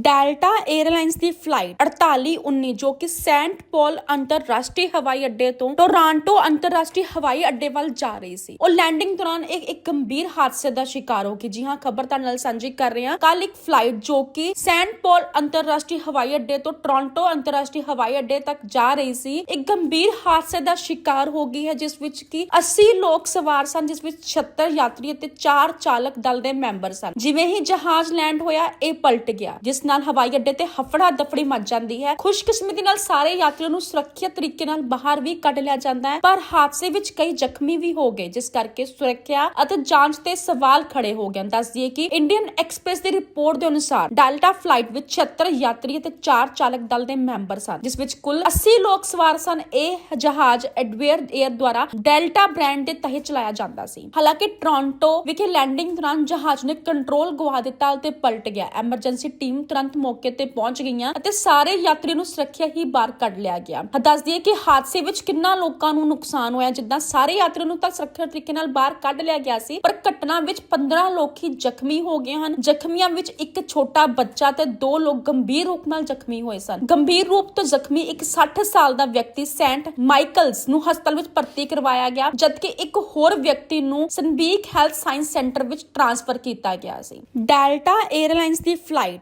Delta airlines ਦੀ flight 4819 ਜੋ ਕਿ ਸੈਂਟ ਪੌਲ ਅੰਤਰਰਾਸ਼ਟਰੀ ਹਵਾਈ ਅੱਡੇ ਤੋਂ ਟੋਰਾਂਟੋ ਅੰਤਰਰਾਸ਼ਟਰੀ ਹਵਾਈ ਅੱਡੇ ਵੱਲ ਜਾ ਰਹੀ ਸੀ। ਉਹ ਲੈਂਡਿੰਗ ਦੌਰਾਨ ਇੱਕ ਇੱਕ ਗੰਭੀਰ ਹਾਦਸੇ ਦਾ ਸ਼ਿਕਾਰ ਹੋ ਗਈ। ਜੀ ਹਾਂ, ਖਬਰ ਤੁਹਾਡੇ ਨਾਲ ਸਾਂਝੀ ਕਰ ਰਹੇ ਹਾਂ। ਕੱਲ ਇੱਕ ਫਲਾਈਟ ਜੋ ਕਿ ਸੈਂਟ ਪੌਲ ਅੰਤਰਰਾਸ਼ਟਰੀ ਹਵਾਈ ਅੱਡੇ ਤੋਂ ਟੋਰਾਂਟੋ ਅੰਤਰਰਾਸ਼ਟਰੀ ਹਵਾਈ ਅੱਡੇ ਤੱਕ ਜਾ ਰਹੀ ਸੀ। ਇੱਕ ਗੰਭੀਰ ਹਾਦਸੇ ਦਾ ਸ਼ਿਕਾਰ ਹੋ ਗਈ ਹੈ, ਜਿਸ ਵਿੱਚ ਕਿ 80 ਲੋਕ ਸਵਾਰ ਸਨ, ਜਿਸ ਵਿੱਚ 76 ਯਾਤਰੀ ਅਤੇ 4 ਚਾਲਕ ਦਲ ਦੇ ਮੈਂਬਰ ਸਨ। ਜਿਵੇਂ ਹੀ ਜਹਾਜ਼ ਲੈਂਡ ਹੋਇਆ, ਇਹ ਪਲਟ ਗਿਆ, ਜਿਸ ਨਾਲ ਹਵਾਈ ਅੱਡੇ ਤੇ ਹਫੜਾ ਦਫੜੀ ਮਚ ਜਾਂਦੀ ਹੈ। ਖੁਸ਼ਕਿਸਮਤੀ ਨਾਲ ਸਾਰੇ ਯਾਤਰੀਆਂ ਨੂੰ ਸੁਰੱਖਿਅਤ ਤਰੀਕੇ ਨਾਲ ਬਾਹਰ ਵੀ ਕੱਢ ਲਿਆ ਜਾਂਦਾ ਹੈ, ਪਰ ਹਾਦਸੇ ਵਿੱਚ ਕਈ ਜ਼ਖਮੀ ਵੀ ਹੋ ਗਏ, ਜਿਸ ਕਰਕੇ ਸੁਰੱਖਿਆ ਅਤੇ ਜਾਂਚ ਤੇ ਸਵਾਲ ਖੜੇ ਹੋ ਗਏ। ਦੱਸ ਦਈਏ ਕਿ ਇੰਡੀਅਨ ਐਕਸਪ੍ਰੈਸ ਦੀ ਰਿਪੋਰਟ ਦੇ ਅਨੁਸਾਰ ਡੈਲਟਾ ਫਲਾਈਟ ਵਿੱਚ 76 ਯਾਤਰੀ ਅਤੇ 4 ਚਾਲਕ ਦਲ ਦੇ ਮੈਂਬਰ ਸਨ, ਜਿਸ ਵਿੱਚ ਕੁੱਲ 80 ਲੋਕ ਸਵਾਰ ਸਨ। ਇਹ ਜਹਾਜ਼ ਐਡਵੇਅਰ 에ਅਰ ਦੁਆਰਾ ਡੈਲਟਾ ਬ੍ਰਾਂਡ ਦੇ ਤਹਿਤ ਚਲਾਇਆ ਜਾਂਦਾ ਸੀ। ਹਾਲਾਂਕਿ ਟੋਰਾਂਟੋ ਵਿਖੇ ਲੈਂਡਿੰਗ ਦੌਰਾਨ ਜਹਾਜ਼ ਨੇ ਕੰਟਰੋਲ ਗਵਾ ਦਿੱਤਾ ਅਤੇ ਪਲਟ ਗਿਆ। ਐਮਰਜੈਂਸੀ ਟੀਮ ਤੁਰੰਤ ਮੌਕੇ ਤੇ ਪਹੁੰਚ ਗਈਆਂ ਅਤੇ ਸਾਰੇ ਯਾਤਰੀ ਨੂੰ ਸੁਰੱਖਿਆ ਹੀ ਬਾਹਰ ਕੱਢ ਲਿਆ ਗਿਆ। ਦੱਸ ਦਈਏ ਕਿ ਹਾਦਸੇ ਵਿੱਚ ਕਿੰਨਾ ਲੋਕਾਂ ਨੂੰ ਨੁਕਸਾਨ ਹੋਇਆ, ਜਿੱਦਾਂ ਸਾਰੇ ਯਾਤਰੀ ਨੂੰ ਤਾਂ ਸੁਰੱਖਿਅਤ ਤਰੀਕੇ ਨਾਲ ਬਾਹਰ ਕੱਢ ਲਿਆ ਗਿਆ ਸੀ, ਪਰ ਘਟਨਾ ਵਿੱਚ 15 ਲੋਕ ਹੀ ਜ਼ਖਮੀ ਹੋ ਗਏ ਹਨ। ਜ਼ਖਮੀਆਂ ਵਿੱਚ ਇੱਕ ਛੋਟਾ ਬੱਚਾ ਤੇ ਦੋ ਲੋਕ ਗੰਭੀਰ ਰੂਪ ਨਾਲ ਜ਼ਖਮੀ ਹੋਏ ਸਨ। ਗੰਭੀਰ ਰੂਪ ਤੋਂ ਜ਼ਖਮੀ ਇੱਕ 60 ਸਾਲ ਦਾ ਵਿਅਕਤੀ ਸੈਂਟ ਮਾਈਕਲਸ ਨੂੰ ਹਸਪਤਾਲ ਵਿੱਚ ਭਰਤੀ ਕਰਵਾਇਆ ਗਿਆ, ਜਦਕਿ ਇੱਕ ਹੋਰ ਵਿਅਕਤੀ ਨੂੰ ਸੰਬੀਕ ਹੈਲਥ ਸਾਇੰਸ ਸੈਂਟਰ ਵਿੱਚ ਟ੍ਰਾਂਸਫਰ ਕੀਤਾ ਗਿਆ ਸੀ। ਡੈਲਟਾ 에ਅਰਲਾਈਨਸ ਦੀ ਫਲਾਈਟ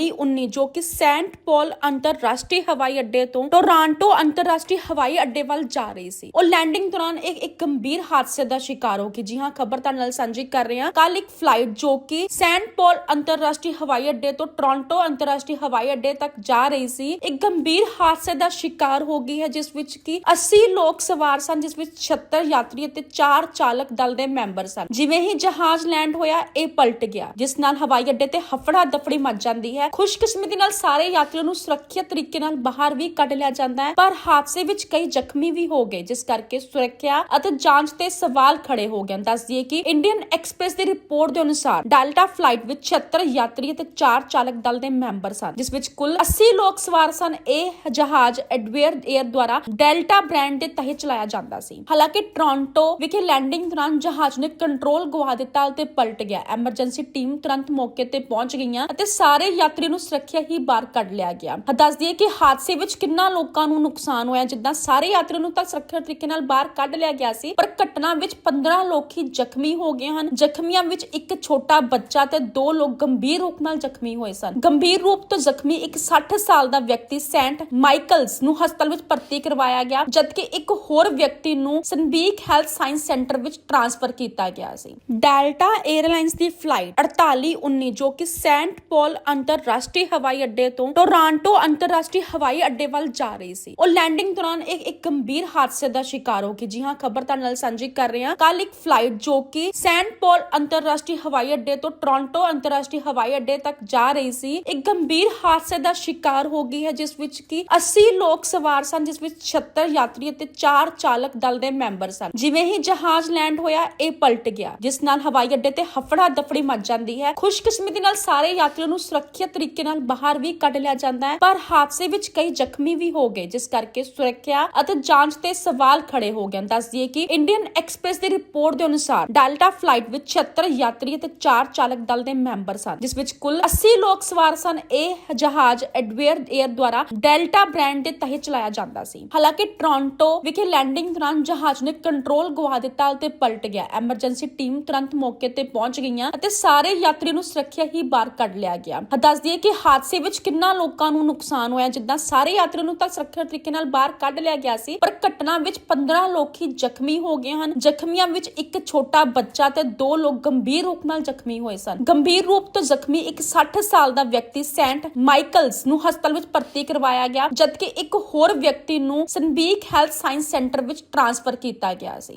4819 ਜੋ ਕਿ ਸੈਂਟ ਪੌਲ ਅੰਤਰਰਾਸ਼ਟਰੀ ਹਵਾਈ ਅੱਡੇ ਤੋਂ ਟੋਰਾਂਟੋ ਅੰਤਰਰਾਸ਼ਟਰੀ ਹਵਾਈ ਅੱਡੇ ਵੱਲ ਜਾ ਰਹੀ ਸੀ। ਉਹ ਲੈਂਡਿੰਗ ਦੌਰਾਨ ਇੱਕ ਇੱਕ ਗੰਭੀਰ ਹਾਦਸੇ ਦਾ ਸ਼ਿਕਾਰ ਹੋ ਗਈ। ਜੀ ਹਾਂ, ਖਬਰ ਤੁਹਾਡੇ ਨਾਲ ਸਾਂਝੀ ਕਰ ਰਹੇ ਹਾਂ। ਕੱਲ ਇੱਕ ਫਲਾਈਟ ਜੋ ਕਿ ਸੈਂਟ ਪੌਲ ਅੰਤਰਰਾਸ਼ਟਰੀ ਹਵਾਈ ਅੱਡੇ ਤੋਂ ਟੋਰਾਂਟੋ ਅੰਤਰਰਾਸ਼ਟਰੀ ਹਵਾਈ ਅੱਡੇ ਤੱਕ ਜਾ ਰਹੀ ਸੀ। ਇੱਕ ਗੰਭੀਰ ਹਾਦਸੇ ਦਾ ਸ਼ਿਕਾਰ ਹੋ ਗਈ ਹੈ, ਜਿਸ ਵਿੱਚ ਕਿ 80 ਲੋਕ ਸਵਾਰ ਸਨ, ਜਿਸ ਵਿੱਚ 76 ਯਾਤਰੀ ਅਤੇ 4 ਚਾਲਕ ਦਲ ਦੇ ਮੈਂਬਰ ਸਨ। ਜਿਵੇਂ ਹੀ ਜਹਾਜ਼ ਲੈਂਡ ਹੋਇਆ, ਇਹ ਪਲਟ ਗਿਆ, ਜਿਸ ਨਾਲ ਹਵਾਈ ਅੱਡੇ ਤੇ ਹਫੜਾ ਦਫੜੀ ਮਚ ਜਾਂਦੀ ਹੈ। ਖੁਸ਼ਕਿਸਮਤੀ ਨਾਲ ਸਾਰੇ ਯਾਤਰੀਆਂ ਨੂੰ ਸੁਰੱਖਿਅਤ ਤਰੀਕੇ ਨਾਲ ਬਾਹਰ ਵੀ ਕੱਢ ਲਿਆ ਜਾਂਦਾ ਹੈ, ਪਰ ਹਾਦਸੇ ਵਿੱਚ ਕਈ ਜ਼ਖਮੀ ਵੀ ਹੋ ਗਏ, ਜਿਸ ਕਰਕੇ ਸੁਰੱਖਿਆ ਅਤੇ ਜਾਂਚ ਤੇ ਸਵਾਲ ਖੜੇ ਹੋ ਗਏ ਦੱਸ ਦਈਏ ਕਿ ਇੰਡੀਅਨ ਐਕਸਪ੍ਰੈਸ ਦੀ ਰਿਪੋਰਟ ਦੇ ਅਨੁਸਾਰ ਡੈਲਟਾ ਫਲਾਈਟ ਵਿੱਚ 76 ਯਾਤਰੀ ਅਤੇ 4 ਚਾਲਕ ਦਲ ਦੇ ਮੈਂਬਰ ਸਨ, ਜਿਸ ਵਿੱਚ ਕੁੱਲ 80 ਲੋਕ ਸਵਾਰ ਸਨ। ਇਹ ਜਹਾਜ਼ ਐਡਵੇਅਰ 에ਅਰ ਦੁਆਰਾ ਡੈਲਟਾ ਬ੍ਰਾਂਡ ਦੇ ਤਹਿਤ ਚਲਾਇਆ ਜਾਂਦਾ ਸੀ। ਹਾਲਾਂਕਿ ਟੋਰਾਂਟੋ ਵਿਖੇ ਲੈਂਡਿੰਗ ਦੌਰਾਨ ਜਹਾਜ਼ ਨੇ ਕੰਟਰੋਲ ਗਵਾ ਦਿੱਤਾ ਅਤੇ ਪਲਟ ਗਿਆ। ਐਮਰਜੈਂਸੀ ਟੀਮ ਤੁਰੰਤ ਮੌਕੇ ਤੇ ਪਹੁੰਚ ਗਈਆਂ ਅਤੇ ਸਾਰੇ ਯਾਤਰੀ ਨੂੰ ਸੁਰੱਖਿਆ ਹੀ ਬਾਹਰ ਕੱਢ ਲਿਆ ਗਿਆ। ਦੱਸ ਦਈਏ ਕਿ ਹਾਦਸੇ ਵਿੱਚ ਕਿੰਨਾ ਲੋਕਾਂ ਨੂੰ ਨੁਕਸਾਨ ਹੋਇਆ, ਜਿੱਦਾਂ ਸਾਰੇ ਯਾਤਰੀਆਂ ਨੂੰ ਤਾਂ ਸੁਰੱਖਿਅਤ ਤਰੀਕੇ ਨਾਲ ਬਾਹਰ ਕੱਢ ਲਿਆ ਗਿਆ ਸੀ, ਪਰ ਘਟਨਾ ਵਿੱਚ 15 ਲੋਕ ਹੀ ਜ਼ਖਮੀ ਹੋ ਗਏ ਹਨ। ਜ਼ਖਮੀਆਂ ਵਿੱਚ ਇੱਕ ਛੋਟਾ ਬੱਚਾ ਤੇ ਦੋ ਲੋਕ ਗੰਭੀਰ ਰੂਪ ਨਾਲ ਜ਼ਖਮੀ ਹੋਏ ਸਨ। ਗੰਭੀਰ ਰੂਪ ਤੋਂ ਜ਼ਖਮੀ ਇੱਕ 60 ਸਾਲ ਦਾ ਵਿਅਕਤੀ ਸੈਂਟ ਮਾਈਕਲਸ ਨੂੰ ਹਸਪਤਾਲ ਵਿੱਚ ਭਰਤੀ ਕਰਵਾਇਆ ਗਿਆ, ਜਦਕਿ ਇੱਕ ਹੋਰ ਵਿਅਕਤੀ ਨੂੰ ਸੰਬੀਕ ਹੈਲਥ ਸਾਇੰਸ ਸੈਂਟਰ ਵਿੱਚ ਟ੍ਰਾਂਸਫਰ ਕੀਤਾ ਗਿਆ ਸੀ। ਡੈਲਟਾ 에ਅਰਲਾਈਨਸ ਦੀ ਫਲਾਈਟ 4819 ਜੋ ਕਿ ਸੈਂਟ ਪੌਲ ਅੰਤਰਰਾਸ਼ਟਰੀ ਹਵਾਈ ਅੱਡੇ ਤੋਂ ਟੋਰਾਂਟੋ ਅੰਤਰਰਾਸ਼ਟਰੀ ਹਵਾਈ ਅੱਡੇ ਵੱਲ ਜਾ ਰਹੀ ਸੀ। ਉਹ ਲੈਂਡਿੰਗ ਦੌਰਾਨ ਇੱਕ ਇੱਕ ਗੰਭੀਰ ਹਾਦਸੇ ਦਾ ਸ਼ਿਕਾਰ ਹੋ ਗਈ। ਜੀ ਹਾਂ, ਖਬਰ ਤੁਹਾਡੇ ਨਾਲ ਸਾਂਝੀ ਕਰ ਰਹੇ ਹਾਂ। ਕੱਲ ਇੱਕ ਫਲਾਈਟ ਜੋ ਕਿ ਸੈਂਟ ਪੌਲ ਅੰਤਰਰਾਸ਼ਟਰੀ ਹਵਾਈ ਅੱਡੇ ਤੋਂ ਟੋਰਾਂਟੋ ਅੰਤਰਰਾਸ਼ਟਰੀ ਹਵਾਈ ਅੱਡੇ ਤੱਕ ਜਾ ਰਹੀ ਸੀ। ਇੱਕ ਗੰਭੀਰ ਹਾਦਸੇ ਦਾ ਸ਼ਿਕਾਰ ਹੋ ਗਈ ਹੈ, ਜਿਸ ਵਿੱਚ ਕਿ 80 ਲੋਕ ਸਵਾਰ ਸਨ, ਜਿਸ ਵਿੱਚ 76 ਯਾਤਰੀ ਅਤੇ 4 ਚਾਲਕ ਦਲ ਦੇ ਮੈਂਬਰ ਸਨ। ਜਿਵੇਂ ਹੀ ਜਹਾਜ਼ ਲੈਂਡ ਹੋਇਆ, ਇਹ ਪਲਟ ਗਿਆ, ਜਿਸ ਨਾਲ ਹਵਾਈ ਅੱਡੇ ਤੇ ਹਫੜਾ ਦਫੜੀ ਮਚ ਜਾਂਦੀ ਹੈ। ਖੁਸ਼ਕਿਸਮਤੀ ਨਾਲ ਸਾਰੇ ਯਾਤਰੀਆਂ ਨੂੰ ਸੁਰੱਖਿਅਤ ਤਰੀਕੇ ਨਾਲ ਬਾਹਰ ਵੀ ਕੱਢ ਲਿਆ ਜਾਂਦਾ ਹੈ, ਪਰ ਹਾਦਸੇ ਵਿੱਚ ਕਈ ਜ਼ਖਮੀ ਵੀ ਹੋ ਗਏ, ਜਿਸ ਕਰਕੇ ਸੁਰੱਖਿਆ ਅਤੇ ਜਾਂਚ ਤੇ ਸਵਾਲ ਖੜੇ ਹੋ ਗਏ ਦੱਸ ਦਈਏ ਕਿ ਇੰਡੀਅਨ ਐਕਸਪ੍ਰੈਸ ਦੀ ਰਿਪੋਰਟ ਦੇ ਅਨੁਸਾਰ ਡੈਲਟਾ ਫਲਾਈਟ ਵਿੱਚ 76 ਯਾਤਰੀ ਅਤੇ 4 ਚਾਲਕ ਦਲ ਦੇ ਮੈਂਬਰ ਸਨ, ਜਿਸ ਵਿੱਚ ਕੁੱਲ 80 ਲੋਕ ਸਵਾਰ ਸਨ। ਇਹ ਜਹਾਜ਼ ਐਡਵੇਅਰ 에ਅਰ ਦੁਆਰਾ ਡੈਲਟਾ ਬ੍ਰਾਂਡ ਦੇ ਤਹਿਤ ਚਲਾਇਆ ਜਾਂਦਾ ਸੀ। ਹਾਲਾਂਕਿ ਟੋਰਾਂਟੋ ਵਿਖੇ ਲੈਂਡਿੰਗ ਦੌਰਾਨ ਜਹਾਜ਼ ਨੇ ਕੰਟਰੋਲ ਗਵਾ ਦਿੱਤਾ ਤੇ ਪਲਟ ਗਿਆ। ਐਮਰਜੈਂਸੀ ਟੀਮ ਤੁਰੰਤ ਮੌਕੇ ਤੇ ਪਹੁੰਚ ਗਈਆਂ ਅਤੇ ਸਾਰੇ ਯਾਤਰੀ ਨੂੰ ਸੁਰੱਖਿਆ ਹੀ ਬਾਹਰ ਕੱਢ ਲਿਆ ਗਿਆ। ਦੱਸ ਦਈਏ ਕਿ ਹਾਦਸੇ ਵਿੱਚ ਕਿੰਨਾ ਲੋਕਾਂ ਨੂੰ ਨੁਕਸਾਨ ਹੋਇਆ, ਜਿੱਦਾਂ ਸਾਰੇ ਯਾਤਰੀਆਂ ਨੂੰ ਤਾਂ ਸੁਰੱਖਿਅਤ ਤਰੀਕੇ ਨਾਲ ਬਾਹਰ ਕੱਢ ਲਿਆ ਗਿਆ ਸੀ, ਪਰ ਘਟਨਾ ਵਿੱਚ 15 ਲੋਕ ਹੀ ਜ਼ਖਮੀ ਹੋ ਗਏ ਹਨ। ਜ਼ਖਮੀਆਂ ਵਿੱਚ ਇੱਕ ਛੋਟਾ ਬੱਚਾ ਤੇ ਦੋ ਲੋਕ ਗੰਭੀਰ ਰੂਪ ਨਾਲ ਜ਼ਖਮੀ ਹੋਏ ਸਨ। ਗੰਭੀਰ ਰੂਪ ਤੋਂ ਜ਼ਖਮੀ ਇੱਕ 60 ਸਾਲ ਦਾ ਵਿਅਕਤੀ ਸੈਂਟ ਮਾਈਕਲਸ ਨੂੰ ਹਸਪਤਾਲ ਵਿੱਚ ਭਰਤੀ ਕਰਵਾਇਆ ਗਿਆ, ਜਦਕਿ ਇੱਕ ਹੋਰ ਵਿਅਕਤੀ ਨੂੰ ਸਨਬੀਕ ਹੈਲਥ ਸਾਇੰਸ ਸੈਂਟਰ ਵਿੱਚ ਟ੍ਰਾਂਸਫਰ ਕੀਤਾ ਗਿਆ ਸੀ।